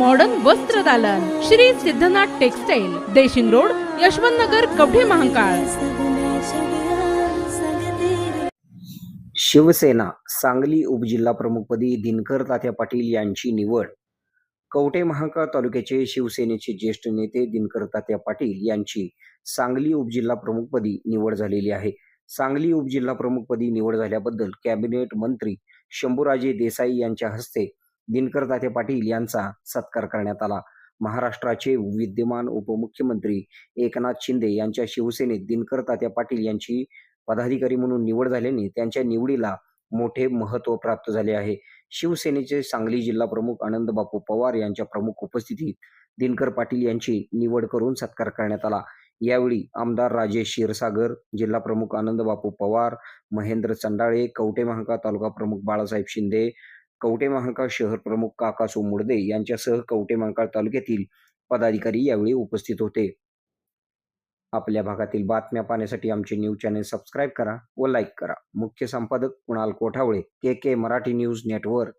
Modern वस्त्र दालन. Shri Siddhanath textile Deshing road Yashwant Nagar Kavathe Mahankal. Shiv Sena Sangli उपजिल्हा प्रमुखपदी दिनकर तात्या पाटील यांची निवड. कवठे महाकाळ तालुक्याचे शिवसेनेचे ज्येष्ठ नेते दिनकर तात्या पाटील यांची सांगली उपजिल्हा प्रमुखपदी निवड झालेली आहे. सांगली उपजिल्हा प्रमुखपदी निवड झाल्याबद्दल कॅबिनेट मंत्री शंभूराजे देसाई यांच्या हस्ते दिनकर तात्या पाटील यांचा सत्कार करण्यात आला. महाराष्ट्राचे विद्यमान उपमुख्यमंत्री एकनाथ शिंदे यांच्या शिवसेनेत दिनकर तात्या पाटील यांची पदाधिकारी म्हणून निवड झाल्याने त्यांच्या निवडीला मोठे महत्त्व प्राप्त झाले आहे. शिवसेनेचे सांगली जिल्हा प्रमुख आनंद बापू पवार यांच्या प्रमुख उपस्थितीत दिनकर पाटील यांची निवड करून सत्कार करण्यात आला. यावेळी आमदार राजेश क्षीरसागर जिल्हा प्रमुख आनंद बापू पवार महेंद्र चंडाळे कवटे महाका तालुका प्रमुख बाळासाहेब शिंदे कवटे महांकाळ शहर प्रमुख काका मुर्दे यांच्यासह कवटे महांकाळ तालुक्यातील पदाधिकारी यावेळी उपस्थित होते. आपल्या भागातील बातम्या पाहण्यासाठी आमचे न्यूज चॅनेल सबस्क्राईब करा व लाईक करा. मुख्य संपादक Kunal Kothawale K K Marathi news network.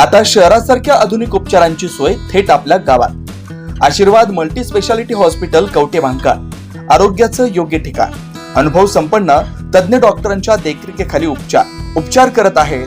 आता शहरासारख्या आधुनिक उपचारांची सोय थेट आपल्या गावात. आशीर्वाद multi speciality hospital Kavathe Mahankal आरोग्याचं योग्य ठिकाण. अनुभव संपन्न तज्ञ डॉक्टरांच्या देखरेखीखाली उपचार. उपचार करत आहेत